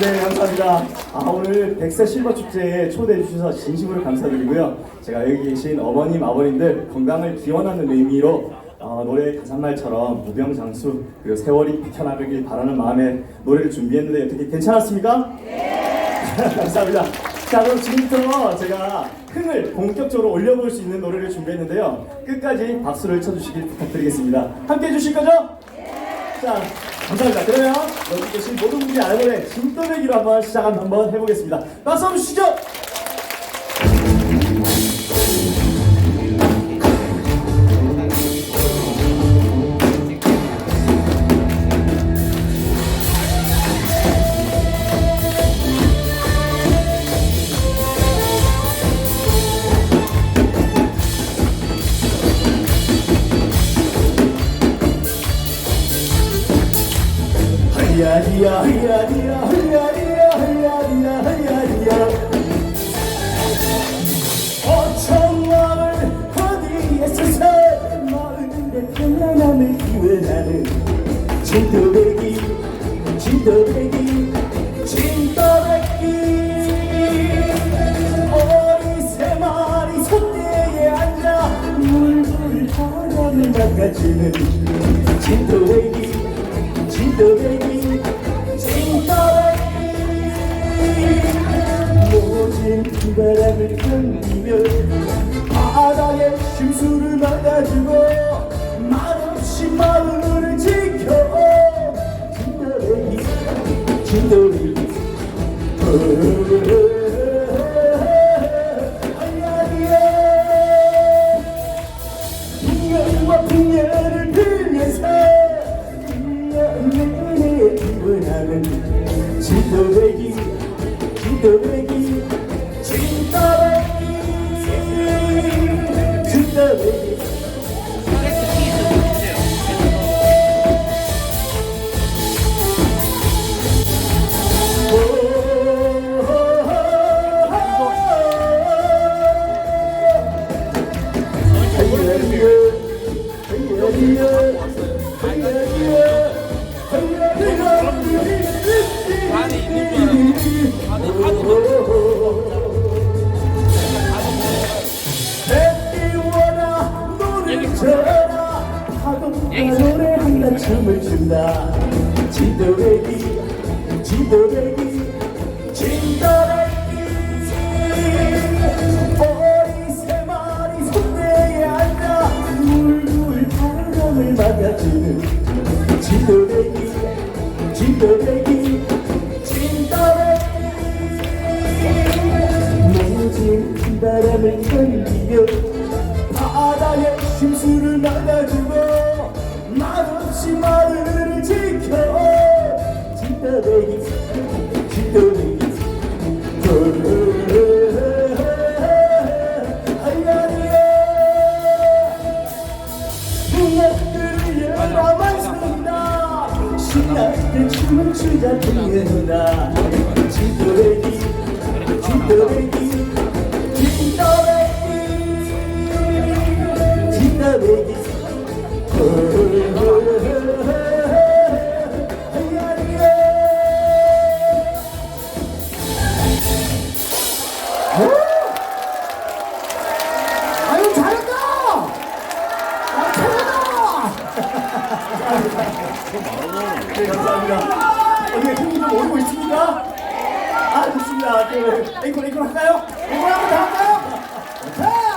네, 감사합니다. 아, 오늘 백세 실버 축제에 초대해 주셔서 진심으로 감사드리고요. 제가 여기 계신 어머님, 아버님들 건강을 기원하는 의미로 어, 노래 가사말처럼 무병장수 그리고 세월이 비켜나가길 바라는 마음에 노래를 준비했는데 어떻게 괜찮았습니까? 네. 감사합니다. 자, 그럼 지금부터 제가 흥을 본격적으로 올려볼 수 있는 노래를 준비했는데요. 끝까지 박수를 쳐주시길 부탁드리겠습니다. 함께 해주실 거죠? 자, 감사합니다. 그러면 여기 계신 모든 분들이 알고는 진또배기로 한번 시작 한번 해보겠습니다. 박수 한번 주시죠! 막아주는 진도배기 진도배기 진도배기 바람을 견디며 바다의 심수를 막아주고 말없이 마음을 지켜 진도배기 진도배기 풍년과 풍년을 빌면서 기원하는 진도배기 진도배기 진도배기 진 춤을 춘다. 진도배기 진도배기 진도배기. 어리 세 마리 손대에 앉아 물물 바람을 막아주는 진도배기 진도배기 진도배기. 모진 바람을 견디며 신나게 춤을 추자 풍년아 진도배기 진도배기 진도배기 네, 네, 감사합니다. 어떻게 팬분들 오르고 있습니까? 아, 좋습니다. 네, 앵콜, 앵콜 할까요? 앵콜 한번더 할까요? 자!